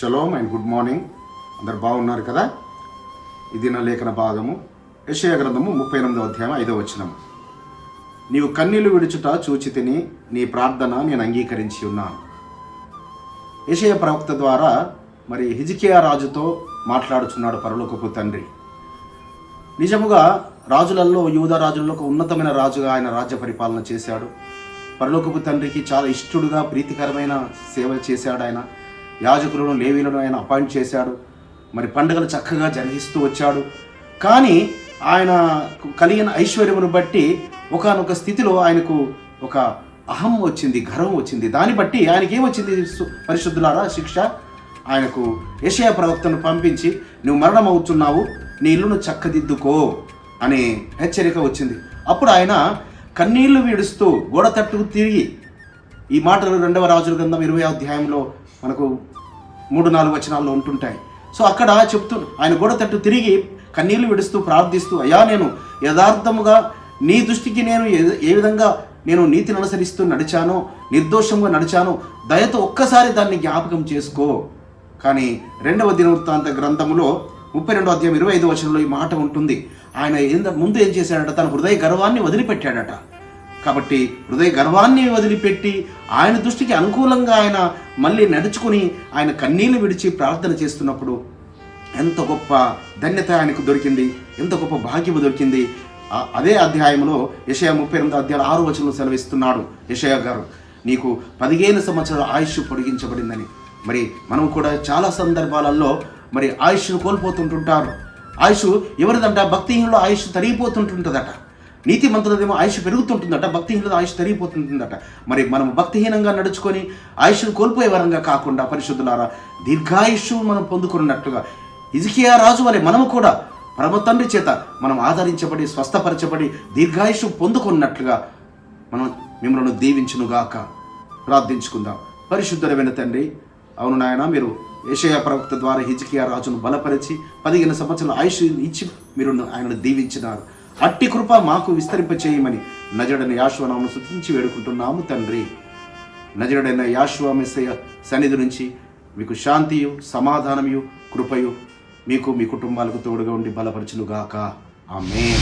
Shalom and good morning అందరు బాగున్నారు కదా? ఇది నా లేఖన భాగము యశయ గ్రంథము ముప్పై ఎనిమిదో అధ్యాయం ఐదో వచనం. నీవు కన్నీళ్ళు విడుచుట చూచి తిని నీ ప్రార్థన నేను అంగీకరించి ఉన్నాను. యశయ ప్రవక్త ద్వారా మరి హిజికియా రాజుతో మాట్లాడుచున్నాడు పరలోకపు తండ్రి. నిజముగా రాజులలో యూద రాజులలో ఒక ఉన్నతమైన రాజుగా ఆయన రాజ్య పరిపాలన చేశాడు. పరలోకపు తండ్రికి చాలా ఇష్టడుగా ప్రీతికరమైన సేవ చేశాడు ఆయన. యాజకులను లేవీలను ఆయన అపాయింట్ చేశాడు. మరి పండుగలు చక్కగా జరిగిస్తూ వచ్చాడు. కానీ ఆయన కలిగిన ఐశ్వర్యమును బట్టి ఒకానొక స్థితిలో ఆయనకు ఒక అహం వచ్చింది గర్వం వచ్చింది. దాన్ని బట్టి ఆయనకి ఏమొచ్చింది పరిశుద్ధులారా శిక్ష? ఆయనకు యషయ ప్రవక్తను పంపించి నువ్వు మరణం అవుతున్నావు నీ ఇల్లును చక్కదిద్దుకో అనే హెచ్చరిక వచ్చింది. అప్పుడు ఆయన కన్నీళ్ళు వీడుస్తూ గోడ తట్టుకు తిరిగి ఈ మాటలు రెండవ రాజుల గ్రంథం ఇరవై అధ్యాయంలో మనకు మూడు నాలుగు వచనాల్లో ఉంటుంటాయి. సో అక్కడ చెప్తూ ఆయన గోడ తట్టు తిరిగి కన్నీళ్ళు విడుస్తూ ప్రార్థిస్తూ అయ్యా నేను యథార్థముగా నీ దృష్టికి నేను ఏ- ఏ విధంగా నేను నీతిని అనుసరిస్తూ నడిచానో నిర్దోషంగా నడిచానో దయతో ఒక్కసారి దాన్ని జ్ఞాపకం చేసుకో. కానీ రెండవ దినవృత్తాంత గ్రంథంలో ముప్పై రెండో అధ్యాయం ఇరవై ఐదు వచనంలో ఈ మాట ఉంటుంది. ఆయన ఏంద ముందు ఏం చేశాడట? తన హృదయ గర్వాన్ని వదిలిపెట్టాడట. కాబట్టి హృదయ గర్వాన్ని వదిలిపెట్టి ఆయన దృష్టికి అనుకూలంగా ఆయన మళ్ళీ నడుచుకుని ఆయన కన్నీళ్ళు విడిచి ప్రార్థన చేస్తున్నప్పుడు ఎంత గొప్ప ధన్యత ఆయనకు దొరికింది ఎంత గొప్ప భాగ్యము దొరికింది. అదే అధ్యాయంలో యషయ ముప్పై ఎనిమిది అధ్యాయులు ఆరు వచనం సెలవిస్తున్నాడు యషయ గారు నీకు పదిహేను సంవత్సరాల ఆయుష్ పొడిగించబడిందని. మరి మనం కూడా చాలా సందర్భాలలో మరి ఆయుష్ను కోల్పోతుంటుంటారు. ఆయుష్ ఎవరిదంట? భక్తిహీనులో ఆయుష్ తరిగిపోతుంటుంటుందట. నీతి మంతులదేమో ఆయుష్ పెరుగుతుంటుందట భక్తిహీనత ఆయుష్ తరిగిపోతుంటుందట. మరి మనం భక్తిహీనంగా నడుచుకొని ఆయుష్ను కోల్పోయే వరంగా కాకుండా పరిశుద్ధులారా దీర్ఘాయుష్ను మనం పొందుకున్నట్టుగా ఇజికియా రాజు వలె మనము కూడా పరమ తండ్రి చేత మనం ఆదరించబడి స్వస్థపరచబడి దీర్ఘాయుషు పొందుకున్నట్లుగా మనం మిమ్మల్ని దీవించునుగాక ప్రార్థించుకుందాం. పరిశుద్ధమైన తండ్రి అవును నాయన మీరు ఏషయా ప్రవక్త ద్వారా హిజ్కియా రాజును బలపరిచి పదిహేను సంవత్సరాల ఆయుష్ ఇచ్చి మీరు ఆయనను దీవించినారు. అట్టి కృప మాకు విస్తరింపచేయమని నజడని యాశ్వనామను శుతించి వేడుకుంటున్నాము తండ్రి. నజరుడైన యాశ్వ మెస్సయ సన్నిధి నుంచి మీకు శాంతియు సమాధానము కృపయు మీకు మీ కుటుంబాలకు తోడుగా ఉండి బలపరచునుగాక. ఆమె